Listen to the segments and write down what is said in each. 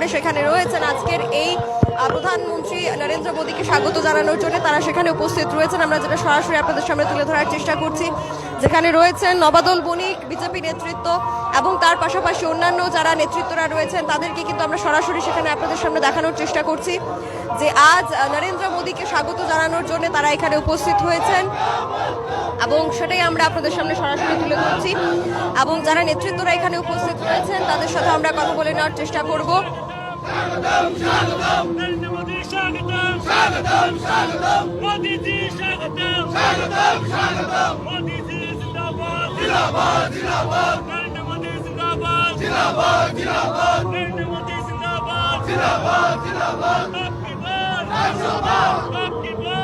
করে সেখানে রয়েছেন। আজকের এই প্রধানমন্ত্রী নরেন্দ্র মোদীকে স্বাগত জানানোর জন্য তারা সেখানে উপস্থিত রয়েছেন। আমরা যেটা সরাসরি আপনাদের সামনে তুলে ধরার চেষ্টা করছি। যেখানে রয়েছেন নবাদল বণিক, বিজেপি নেতৃত্ব এবং তার পাশাপাশি অন্যান্য যারা নেতৃত্বরা রয়েছেন, তাদেরকে কিন্তু আমরা সরাসরি সেখানে আপনাদের সামনে দেখানোর চেষ্টা করছি যে আজ নরেন্দ্র মোদীকে স্বাগত জানানোর জন্য তারা এখানে উপস্থিত হয়েছেন এবং সেটাই আমরা আপনাদের সামনে সরাসরি তুলে ধরছি। এবং যারা নেতৃত্বরা এখানে উপস্থিত রয়েছেন, তাদের সাথে আমরা কথা বলে নেওয়ার চেষ্টা করব। নরেন্দ্র মোদী স্বাগতম। স্বাগতম স্বাগতম। মোদি জি স্বাগতম। স্বাগতম স্বাগতম। মোদি জি জিন্দাবাদ। জিন্দাবাদ জিন্দাবাদ। নরেন্দ্র মোদী জিন্দাবাদ। জিন্দাবাদ জিন্দাবাদ। নরেন্দ্র মোদী জিন্দাবাদ। জিন্দাবাদ জিন্দাবাদ। আপকি বার? রাষ্ট্রবাদ আপকি বার? রাষ্ট্রবাদ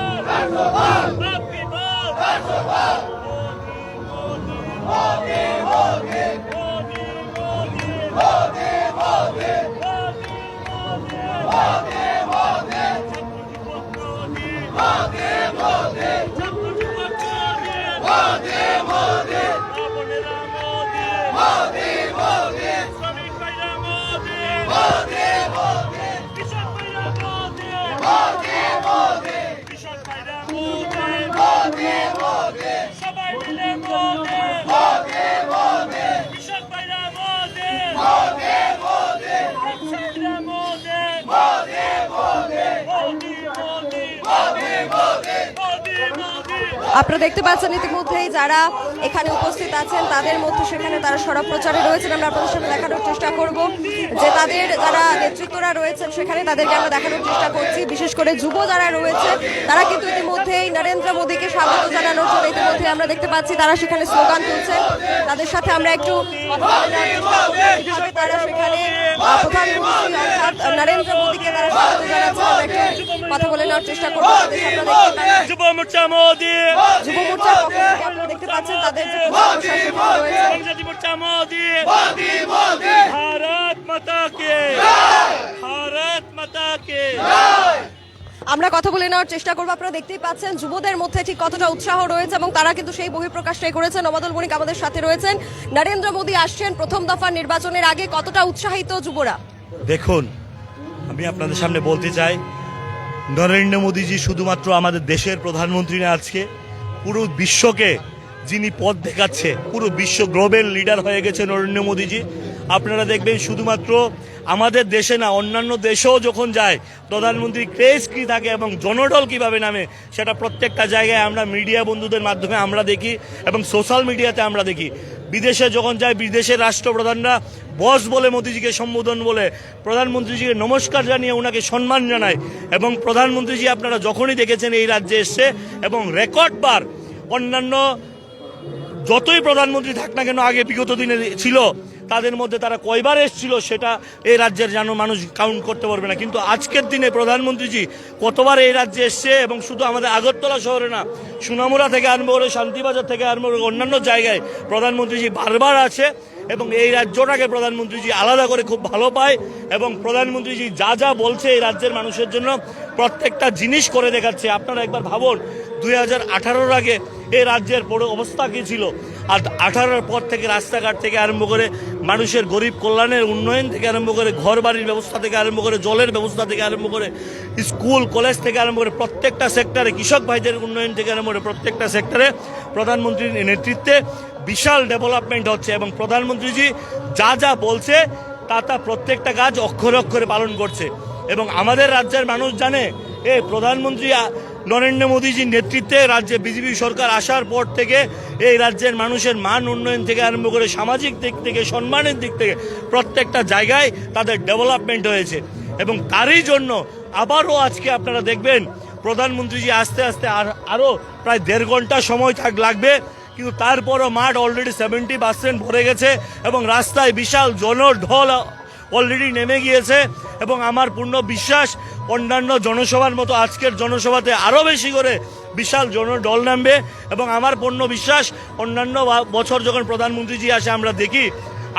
সবাই আপনারা দেখতে পাচ্ছেন ইতিমধ্যেই যারা এখানে উপস্থিত আছেন, তাদের মধ্যে সেখানে তারা সড়ক প্রচারে রয়েছেন। আমরা আপনাদের সামনে দেখানোর চেষ্টা করব যে তাদের যারা নেতৃত্বরা রয়েছেন, সেখানে তাদেরকে আমরা দেখানোর চেষ্টা করছি। বিশেষ করে যুব যারা রয়েছে, তারা কিন্তু ইতিমধ্যেই নরেন্দ্র মোদীকে স্বাগত জানানোর জন্য ইতিমধ্যে আমরা দেখতে পাচ্ছি, তারা সেখানে স্লোগান তুলছেন। তাদের সাথে আমরা একটু তারা সেখানে প্রধানমন্ত্রী অর্থাৎ নরেন্দ্র মোদীকে তারা স্বাগত জানাচ্ছেন। কথা বলে নেওয়ার চেষ্টা করব। যুব মোর্চা মোদি। যুব আপনারা দেখতে পাচ্ছেন তাদের যে মোর্চা ভারত মাতা কে। ভারত মাতা কে। আমরা কথা বলে নেওয়ার চেষ্টা করব। আপনারা দেখতেই পাচ্ছেন যুবদের মধ্যে ঠিক কতটা উৎসাহ রয়েছে এবং তারা কিন্তু সেই বহিঃপ্রকাশটাই করেছেন। নবাদল বণিক আমাদের সাথে রয়েছেন। নরেন্দ্র মোদী আসছেন প্রথম দফার নির্বাচনের আগে। কতটা উৎসাহিত যুবরা? দেখুন আমি আপনাদের সামনে বলতে চাই নরেন্দ্র মোদীজি শুধুমাত্র আমাদের দেশের প্রধানমন্ত্রী না আজকে পুরো বিশ্বকে যিনি পথ দেখাচ্ছে, পুরো বিশ্ব গ্লোবাল লিডার হয়ে গেছে নরেন্দ্র মোদীজি। আপনারা দেখবেন শুধুমাত্র আমাদের দেশে না, অন্যান্য দেশেও যখন যায়, প্রধানমন্ত্রী ক্রেজ কী থাকে এবং জনডল কীভাবে নামে, সেটা প্রত্যেকটা জায়গায় আমরা মিডিয়া বন্ধুদের মাধ্যমে আমরা দেখি এবং সোশ্যাল মিডিয়াতে আমরা দেখি। বিদেশে যখন যায় বিদেশের রাষ্ট্রপ্রধানরা বস বলে মোদিজিকে সম্বোধন বলে প্রধানমন্ত্রীজিকে নমস্কার জানিয়ে ওনাকে সম্মান জানায়। এবং প্রধানমন্ত্রীজি আপনারা যখনই দেখেছেন এই রাজ্যে এসছে এবং রেকর্ডবার অন্যান্য যতই প্রধানমন্ত্রী থাক না কেন, আগে বিগত দিনে ছিল তাদের মধ্যে তারা কয়বার এসেছিল সেটা এই রাজ্যের যেন মানুষ কাউন্ট করতে পারবে না। কিন্তু আজকের দিনে প্রধানমন্ত্রীজি কতবার এই রাজ্যে এসছে এবং শুধু আমাদের আগরতলা শহরে না সুনামুরা থেকে আরম্ভ করে শান্তিবাজার থেকে আরম্ভ করে অন্যান্য জায়গায় প্রধানমন্ত্রীজি বারবার আছে এবং এই রাজ্যটাকে প্রধানমন্ত্রীজি আলাদা করে খুব ভালো পায় এবং প্রধানমন্ত্রীজি যা যা বলছে এই রাজ্যের মানুষের জন্য প্রত্যেকটা জিনিস করে দেখাচ্ছে। আপনারা একবার ভাবুন, দুই হাজার আঠারোর আগে এই রাজ্যের বড় অবস্থা কী ছিল? আর আঠারোর পর থেকে রাস্তাঘাট থেকে আরম্ভ করে মানুষের গরিব কল্যাণের উন্নয়ন থেকে আরম্ভ করে ঘর বাড়ির ব্যবস্থা থেকে আরম্ভ করে জলের ব্যবস্থা থেকে আরম্ভ করে স্কুল, কলেজ থেকে আরম্ভ করে প্রত্যেকটা সেক্টরে, কৃষক ভাইদের উন্নয়ন থেকে আরম্ভ করে প্রত্যেকটা সেক্টরে প্রধানমন্ত্রীর নেতৃত্বে বিশাল ডেভেলপমেন্ট হচ্ছে এবং প্রধানমন্ত্রীজি যা যা বলছে তা তা প্রত্যেকটা কাজ অক্ষরে অক্ষরে পালন করছে। এবং আমাদের রাজ্যের মানুষ জানে, এ প্রধানমন্ত্রী নরেন্দ্র মোদীজির নেতৃত্বে রাজ্যে বিজেপি সরকার আসার পর থেকে এই রাজ্যের মানুষের মান উন্নয়ন থেকে আরম্ভ করে সামাজিক দিক থেকে, সম্মানের দিক থেকে প্রত্যেকটা জায়গায় তাদের ডেভেলপমেন্ট হয়েছে। এবং তারই জন্য আবারও আজকে আপনারা দেখবেন, প্রধানমন্ত্রীজি আস্তে আস্তে আর আরও প্রায় দেড় ঘণ্টা সময় থাক লাগবে, কিন্তু তারপরও মাঠ অলরেডি সেভেন্টি পার্সেন্ট ভরে গেছে এবং রাস্তায় বিশাল জনঢল অলরেডি নেমে গিয়েছে এবং আমার পূর্ণ বিশ্বাস, অন্যান্য জনসভার মতো আজকের জনসভাতে আরও বেশি করে বিশাল জন দল নামবে এবং আমার পূর্ণ বিশ্বাস, অন্যান্য বছর যখন প্রধানমন্ত্রীজি আসে আমরা দেখি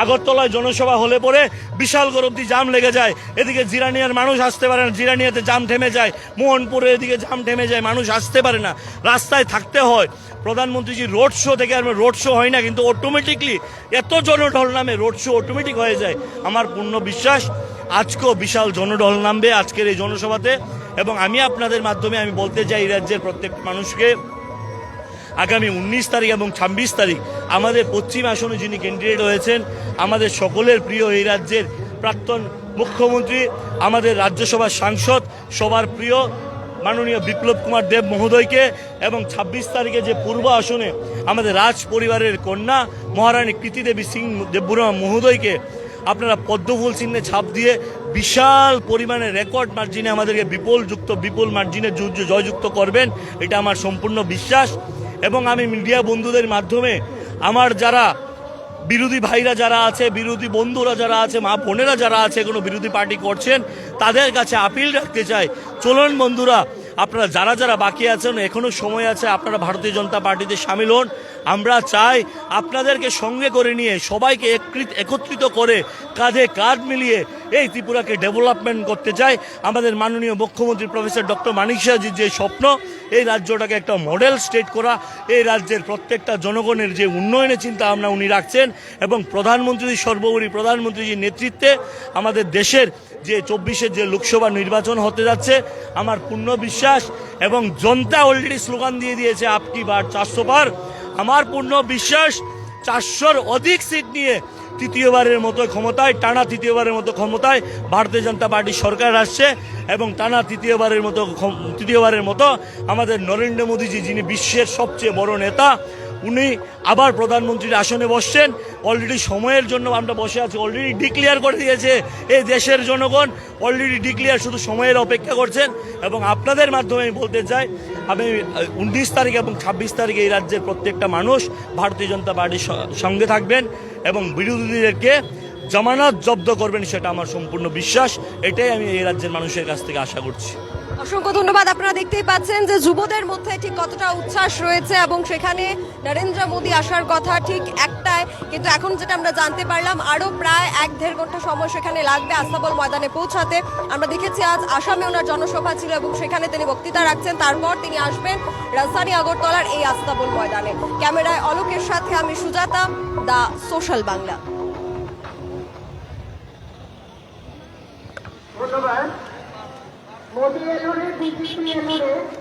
আগরতলায় জনসভা হলে পরে বিশাল গরব্দি জাম লেগে যায়। এদিকে জিরানিয়ার মানুষ আসতে পারে না, জিরানিয়াতে জাম থেমে যায়। মোহনপুরে এদিকে জাম থেমে যায়, মানুষ আসতে পারে না। রাস্তায় থাকতে হয়। প্রধানমন্ত্রীজি রোড শো থেকে আর রোড শো হয় না, কিন্তু অটোমেটিকলি এত জনঢল নামে রোড শো অটোমেটিক হয়ে যায়। আমার পূর্ণ বিশ্বাস, আজকেও বিশাল জনঢল নামবে আজকের এই জনসভাতে। এবং আমি আপনাদের মাধ্যমে আমি বলতে চাই রাজ্যের প্রত্যেক মানুষকে আগামী উনিশ তারিখ এবং ছাব্বিশ তারিখ আমাদের পশ্চিম আসনে যিনি ক্যান্ডিডেট হয়েছেন আমাদের সকলের প্রিয় এই রাজ্যের প্রাক্তন মুখ্যমন্ত্রী, আমাদের রাজ্যসভার সাংসদ, সবার প্রিয় মাননীয় বিপ্লব কুমার দেব মহোদয়কে এবং ছাব্বিশ তারিখে যে পূর্ব আসনে আমাদের রাজ পরিবারের কন্যা মহারানী কৃতিদেবী সিং দেববর্মা মহোদয়কে আপনারা পদ্মফুল চিহ্নে ছাপ দিয়ে বিশাল পরিমাণে রেকর্ড মার্জিনে আমাদেরকে বিপুলযুক্ত, বিপুল মার্জিনে জয়যুক্ত করবেন, এটা আমার সম্পূর্ণ বিশ্বাস। এবং আমি মিডিয়া বন্ধুদের মাধ্যমে আমার যারা বিরোধী ভাইরা যারা আছে, বিরোধী বন্ধুরা যারা আছে, মা বোনেরা যারা আছে, কোনো বিরোধী পার্টি করছেন, তাদের কাছে আপিল রাখতে চাই। চলুন বন্ধুরা, আপনারা যারা যারা বাকি আছেন এখনও সময় আছে, আপনারা ভারতীয় জনতা পার্টিতে সামিল হন। আমরা চাই আপনাদেরকে সঙ্গে করে নিয়ে সবাইকে একত্রিত একত্রিত করে কাঁধে কাঁধ মিলিয়ে এই ত্রিপুরাকে ডেভেলপমেন্ট করতে চাই। আমাদের মাননীয় মুখ্যমন্ত্রী প্রফেসর ডক্টর মানিক শাহজির যে স্বপ্ন, এই রাজ্যটাকে একটা মডেল স্টেট করা, এই রাজ্যের প্রত্যেকটা জনগণের যে উন্নয়নের চিন্তা ভাবনা উনি রাখছেন এবং প্রধানমন্ত্রী, সর্বোপরি প্রধানমন্ত্রীর নেতৃত্বে আমাদের দেশের যে চব্বিশের যে লোকসভা নির্বাচন হতে যাচ্ছে, আমার পূর্ণ বিশ্বাস এবং জনতা অলরেডি স্লোগান দিয়ে দিয়েছে আপকি বার চারশো বার আমার পূর্ণ বিশ্বাস, চারশোর অধিক সিট নিয়ে তৃতীয়বারের মতো ক্ষমতায়, টানা তৃতীয়বারের মতো ক্ষমতায় ভারতীয় জনতা পার্টি সরকার আসছে এবং টানা তৃতীয়বারের মতো তৃতীয়বারের মতো আমাদের নরেন্দ্র মোদীজি, যিনি বিশ্বের সবচেয়ে বড় নেতা উনি আবার প্রধানমন্ত্রীর আসনে বসছেন। অলরেডি সময়ের জন্য আমরা বসে আছি। অলরেডি ডিক্লেয়ার করে দিয়েছে এই দেশের জনগণ। অলরেডি ডিক্লেয়ার শুধু সময়ের অপেক্ষা করছেন। এবং আপনাদের মাধ্যমে আমি বলতে চাই, আমি উনত্রিশ তারিখ এবং ছাব্বিশ তারিখে এই রাজ্যের প্রত্যেকটা মানুষ ভারতীয় জনতা পার্টির সঙ্গে থাকবেন এবং বিরোধীদেরকে জামানত জব্দ করবেন, সেটা আমার সম্পূর্ণ বিশ্বাস। এটাই আমি এই রাজ্যের মানুষের কাছ থেকে আশা করছি। অসংখ্য ধন্যবাদ। আপনারা দেখতেই পাচ্ছেন যে যুবদের মধ্যে ঠিক কতটা উচ্ছ্বাস রয়েছে এবং সেখানে নরেন্দ্র মোদী আসার কথা ঠিক একটাই। কিন্তু এখন যেটা আমরা জানতে পারলাম আরও প্রায় এক দেড় ঘণ্টা সময় সেখানে লাগবে আস্তাবল ময়দানে পৌঁছাতে। আমরা দেখেছি আজ আসামে ওনার জনসভা ছিল এবং সেখানে তিনি বক্তৃতা রাখছেন। তারপর তিনি আসবেন রাজধানী আগরতলার এই আস্তাবল ময়দানে। ক্যামেরায় অলোকের সাথে আমি সুজাতা, দা সোশ্যাল বাংলা। মোদী রে বিজেপি রে